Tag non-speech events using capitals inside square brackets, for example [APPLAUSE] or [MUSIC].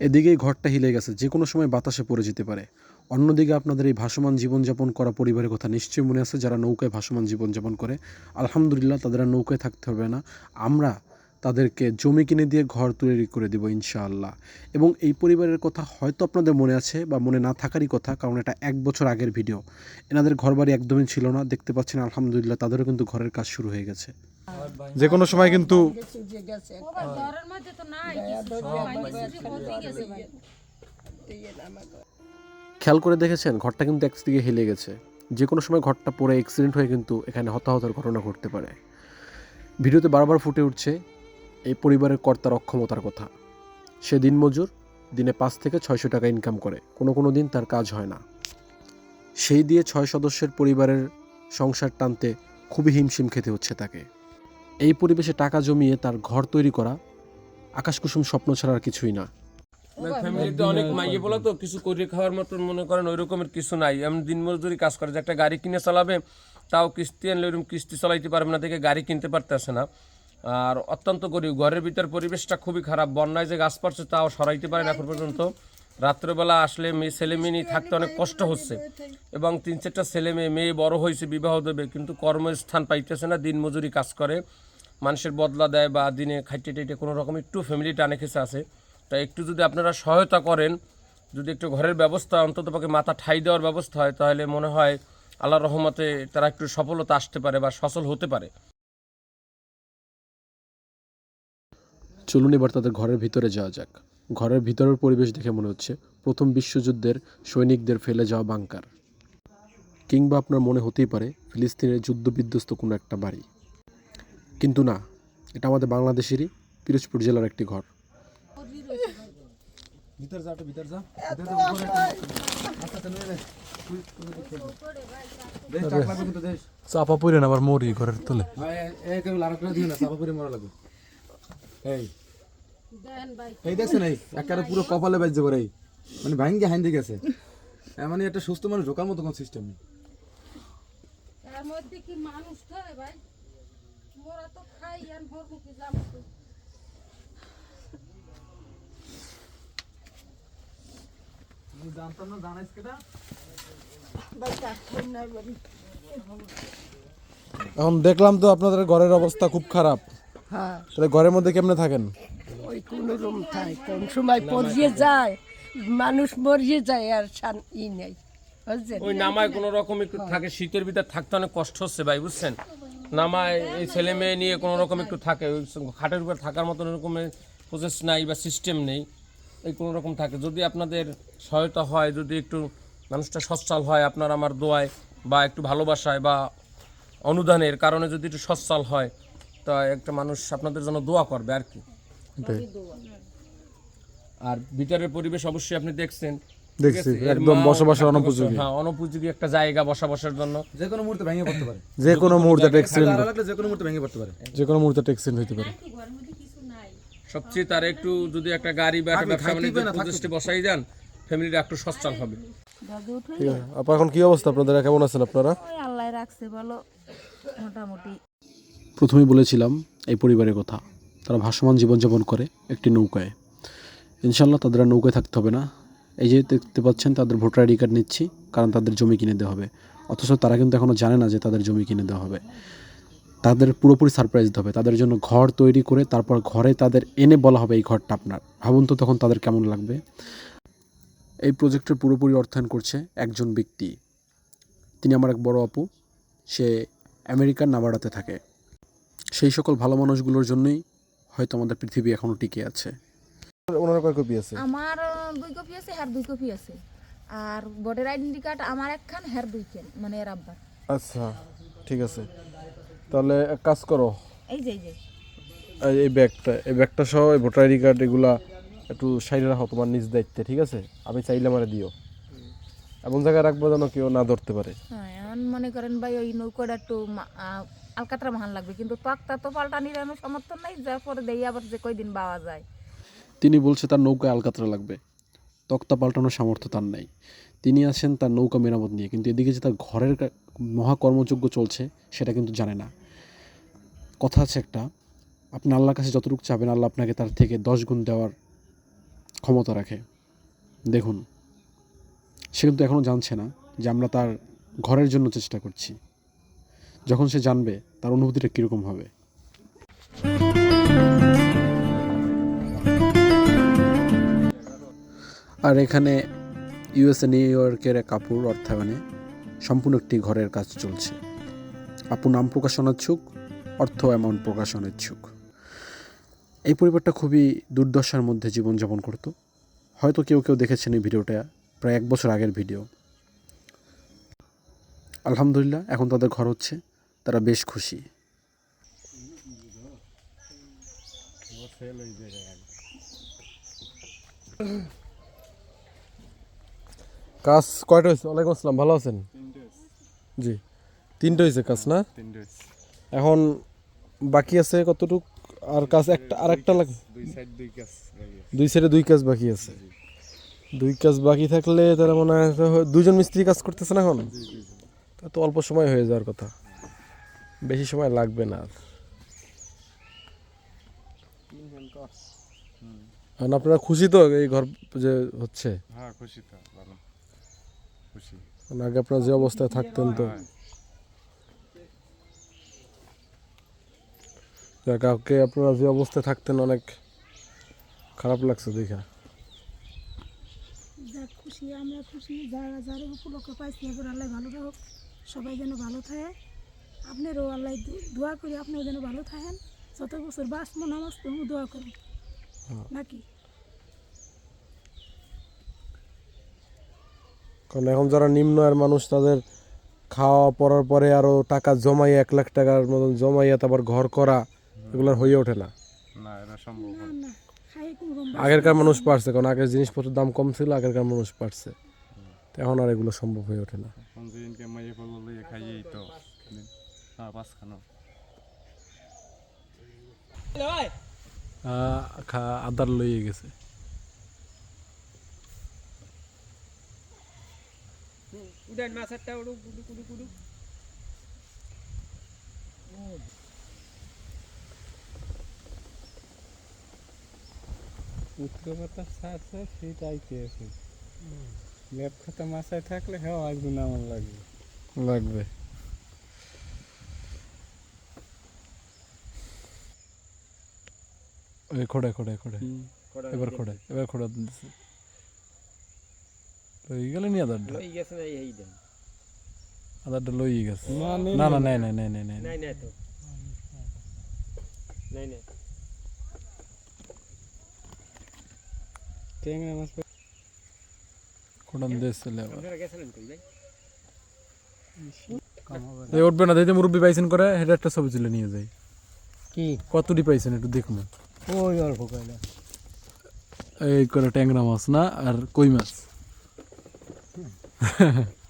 এদিকেই ঘরটা হিলে গেছে, যে কোনো সময় বাতাসে পড়ে যেতে পারে। অন্যদিকে আপনাদের এই ভাসমান জীবনযাপন করা পরিবারের কথা নিশ্চয়ই মনে আছে? যারা নৌকায় ভাসমান জীবনযাপন করে, আলহামদুলিল্লাহ তাদের আর নৌকায় থাকতে হবে না। আমরা তাদেরকে জমি কিনে দিয়ে ঘর তৈরি করে দেবো ইনশাআল্লাহ। এবং এই পরিবারের কথা হয়তো আপনাদের মনে আছে বা মনে না থাকারই কথা, কারণ এটা এক বছর আগের ভিডিও। এনাদের ঘরবাড়ি একদমই ছিল না। দেখতে পাচ্ছেন, আলহামদুলিল্লাহ তাদেরও কিন্তু ঘরের কাজ শুরু হয়ে গেছে। যে কোনো সময় কিন্তু খেয়াল করে দেখেছেন, ঘরটা কিন্তু একদিকে হেলে গেছে। যে কোনো সময় ঘরটা পড়ে অ্যাক্সিডেন্ট হয়ে কিন্তু এখানে হতাহতের ঘটনা ঘটতে পারে। ভিডিওতে বারবার ফুটে উঠছে এই পরিবারের কর্তার অক্ষমতার কথা। সে দিনমজুর দিনে পাঁচ থেকে ছয়শো টাকা ইনকাম করে। কোনো কোনো দিন তার কাজ হয় না। সেই দিয়ে ছয় সদস্যের পরিবারের সংসার টানতে খুবই হিমশিম খেতে হচ্ছে তাকে। এই পরিবেশে টাকা জমিয়ে তার ঘর তৈরি করা আকাশকুসুম স্বপ্ন ছাড়া আর কিছুই না। ফ্যামিলিতে অনেক মাইয়ে বলে তো কিছু করে খাওয়ার মতন মনে করেন ওই রকমের কিছু নাই। এমন দিন মজদুরি কাজ করে যে একটা গাড়ি কিনে চালাবে তাও কিস্তি আনলে ওইরকম কিস্তি চালাইতে পারবে না দেখে গাড়ি কিনতে পারতেছে না। আর অত্যন্ত গরিব ঘরের ভিতর পরিবেশটা খুবই খারাপ বন্যায় যে গাছ পড়ছে তাও সরাইতে পারে না এখন পর্যন্ত। রাত্রেবেলা আসলে মেয়ে, ছেলে মেয়ে নিয়ে থাকতে অনেক কষ্ট হচ্ছে। এবং তিন চারটা ছেলে মেয়ে মেয়ে বড় হয়েছে, বিবাহ দেবে, কিন্তু কর্মস্থান পাইতেছে না, দিন মজুরি কাজ করে, মানুষের বদলা দেয় বা দিনে খাইটে টাইটে কোনো রকম একটু ফ্যামিলি টানে খেসে আছে। তাই একটু যদি আপনারা সহায়তা করেন, যদি একটু ঘরের ব্যবস্থা, অন্তত পক্ষে মাথা ঠাই দেওয়ার ব্যবস্থা হয়, তাহলে মনে হয় আল্লাহ রহমতে তারা একটু সফলতা আসতে পারে বা সচল হতে পারে। চলুন এবার তাদের ঘরের ভিতরে যাওয়া যাক। ঘরের ভিতরের পরিবেশ দেখে মনে হচ্ছে। প্রথম বিশ্বযুদ্ধের সৈনিকদের ফেলে যাওয়া বাংকার। কিংবা আপনার মনে হতেই পারে ফিলিস্তিনের যুদ্ধবিধ্বস্ত কোনো একটা বাড়ি। কিন্তু না এটা আমাদের বাংলাদেশেরই পিরোজপুর জেলার একটি ঘর। ভিতর যা ভিতর যা। চাপা পড়ে না আবার মরি ঘরের তলে। দেন ভাই এই। দেখছেন এই একেবারে পুরো কপালে বাজ্য করে এই। মানে ভাঙ্গে হাইন্দে গেছে। মানে একটা সুস্থ মানুষ ঢোকার মতো কোনো সিস্টেম নেই। এর মধ্যে কি মানুষ ধরে ভাই? মোরা তো খাই আর ভরবো কি যাব তো। এখন দেখলাম তো আপনাদের ঘরের অবস্থা খুব খারাপ। হ্যাঁ। তাহলে ঘরের মধ্যে কেমনে থাকেন? ওই কোন রুম থাকে কোন সময় পড়িয়ে যায় মানুষ মরিয়ে যায় আর ই নেই ওই নামায় কোনো রকম একটু থাকে শীতের ভিতর থাকতে অনেক কষ্ট হচ্ছে ভাই বুঝছেন? নামায় এই ছেলে মেয়ে নিয়ে কোনো রকম একটু থাকে ওই খাটের উপর থাকার মতন এরকমের প্রসেস নাই বা সিস্টেম নেই এই কোনো রকম থাকে। যদি আপনাদের সহায়তা হয় যদি একটু মানুষটা সচ্ছল হয় আপনার আমার দোয়ায় বা একটু ভালোবাসায় বা অনুদানের কারণে যদি একটু সচ্ছল হয় তা একটা মানুষ আপনাদের জন্য দোয়া করবে আর কি। আর ভিতরের পরিবেশ অবশ্যই আপনি দেখছেন। দেখছি, একদম বসবাসের অনুপযোগী। হ্যাঁ অনুপযোগী একটা জায়গা বসা বসার জন্য। যে কোনো মুহূর্তে ভেঙে পড়তে পারে। যে কোনো মুহূর্তে একটা অ্যাক্সিডেন্ট যে কোনো মুহূর্তে ভেঙে পড়তে পারে। যে কোনো মুহূর্তে একটা অ্যাক্সিডেন্ট হতে পারে। সবচেয়ে তার একটু যদি একটা গাড়ি বা একটা ব্যবসা বাণিজ্য প্রতিষ্ঠা বসাই দেন ফ্যামিলিটা একটু সচ্ছল হবে। আপা এখন কি অবস্থা আপনাদের? কেমন আছেন আপনারা? আল্লাহ রাখছে বলো। মোটামুটি। প্রথমেই বলেছিলাম এই পরিবারের কথা। তারা ভাসমান জীবনযাপন করে একটি নৌকায়। ইনশাল্লাহ তাদের আর নৌকায় থাকতে হবে না। এই যে দেখতে পাচ্ছেন, তাদের ভোটার আইডি কার্ড নিচ্ছি, কারণ তাদের জমি কিনে দেওয়া হবে। অথচ তারা কিন্তু এখনও জানে না যে তাদের জমি কিনে দেওয়া হবে। তাদের পুরোপুরি সারপ্রাইজ দিতে হবে। তাদের জন্য ঘর তৈরি করে তারপর ঘরে তাদের এনে বলা হবে এই ঘরটা আপনার। ভাবুন তো তখন তাদের কেমন লাগবে। এই প্রজেক্টের পুরোপুরি অর্থায়ন করছে একজন ব্যক্তি। তিনি আমার এক বড় আপু। সে আমেরিকার নাভাডাতে থাকে। সেই সকল ভালো মানুষগুলোর জন্যই হয়তো আমাদের পৃথিবী এখনও টিকে আছে। ওনার কয় কপি আছে? আমার দুই কপি আছে হ্যার দুই কপি আছে। আর ভোটার আইডেন্টি কার্ড আমার একখান হ্যার দুইখান মানে এর আব্বার। আচ্ছা ঠিক আছে। তাহলে এক কাজ করো। এই যে এই যে। এই- এই ব্যাগটা এই ব্যাগটা সহ এই ভোটার আইডি কার্ড এগুলা একটু সাইডে রাখো তোমার নিজ দায়িত্বে ঠিক আছে? আমি চাইলে আমারে দিও। এমন জায়গায় রাখব যেন কেউ না ধরতে পারে। হ্যাঁ এখন মনে করেন ভাই ওই নৌকাটা একটু মা- আলকাতরা মহান লাগবে। কিন্তু তক্তা তো পাল্টানির আমি সমর্থন নাই, যার পরে দেই আবার যে কয়দিন পাওয়া যায়। তিনি বলছে তার নৌকায় আলকাতরা লাগবে। তক্তা পাল্টানোর সামর্থ্য তার নেই। তিনি আছেন তার নৌকা মেরামত নিয়ে, কিন্তু এদিকে যে তার ঘরের মহাকর্মযজ্ঞ চলছে, সেটা কিন্তু জানে না। কথা আছে একটা, আপনি আল্লাহর কাছে যতটুকু চাবেন, আল্লাহ আপনাকে তার থেকে দশ গুণ দেওয়ার ক্ষমতা রাখে। দেখুন, সে কিন্তু এখনও জানছে না যে আমরা তার ঘরের জন্য চেষ্টা করছি। যখন সে জানবে, তার অনুভূতিটা কীরকম হবে। আর এখানে ইউএসএ নিউ ইয়র্কের এক আপুর অর্থায়নে সম্পূর্ণ একটি ঘরের কাজ চলছে। আপু নাম প্রকাশ অনিচ্ছুক অর্থ অ্যামাউন্ট প্রকাশ অনিচ্ছুক এই পরিবারটা খুবই দুর্দশার মধ্যে জীবনযাপন করত। হয়তো কেউ কেউ দেখেছেন এই ভিডিওটা, প্রায় এক বছর আগের ভিডিও। আলহামদুলিল্লাহ, এখন তাদের ঘর হচ্ছে। তারা বেশ খুশি। কাজ কয়টা হয়েছে? ওয়ালাইকুম আসসালাম ভালো আছেন? জি। তিনটে হয়েছে কাজ না? এখন বাকি আছে কতটুক? আর কাজ একটা আর একটা লাগে দুই সাইডে দুই কাজ বাকি আছে। দুই কাজ বাকি থাকলে তারা মনে হয় দুজন মিস্ত্রি কাজ করতেছে না এখন? তা তো অল্প সময় হয়ে যাওয়ার কথা। বেশি সময় লাগবে না। আর আপনারা খুশি তো এই ঘর যে হচ্ছে? হ্যাঁ খুশি তো ভালো। খুশি। আগে আপনারা যে অবস্থায় থাকতেন তো। কাউকে আপনারা যে অবস্থায় থাকতেন অনেক খারাপ লাগছে দেখা। যাক খুশি আমরা খুশি যারা যারা উপলক্ষ পাইছি এবার আল্লাহ ভালো রাখুক সবাই যেন ভালো থাকে। আপনারও আল্লাহ দোয়া করি আপনিও যেন ভালো থাকেন। যত বছর বাঁচবো নামাজ পড়ব দোয়া করুন নাকি? কারণ এখন যারা নিম্ন আয়ের মানুষ তাদের খাওয়া পড়ার পরে আরও টাকা জমাইয়া এক লাখ টাকার মতন জমাইয়া তারপর ঘর করা এগুলো হয়ে ওঠে না। না না। না আগেরকার মানুষ পারছে কারণ আগের জিনিসপত্রের দাম কম ছিল আগেরকার মানুষ পারছে। এখন আর এগুলো সম্ভব হয়ে ওঠে না। লইয়ে হ্যাঁ আদার লইয়ে গেছে। লেপ খাতা মাথায় থাকলে হ্যাঁ একদিন আমার লাগবে লাগবে। ওই খোড়ে খোড়ে খোড়ে। এবার খোড়ে এবার খোড়া দিচ্ছে লই গেলে নি আদারটা আদারটা লই গেছে। না না নাই। নাই নাই নাই নাই ট্যাংরা মাছ খোড়ান দিয়েছে আবার। এই উঠবে না দিতে মুরব্বী পাইছেন করে একটা ছবি তুলে নিয়ে যাই। কি? কতটি পাইছেন একটু দেখুন। ওই অল্প কয়লা। এই করে ট্যাংরা মাছ না আর কই মাছ? [LAUGHS]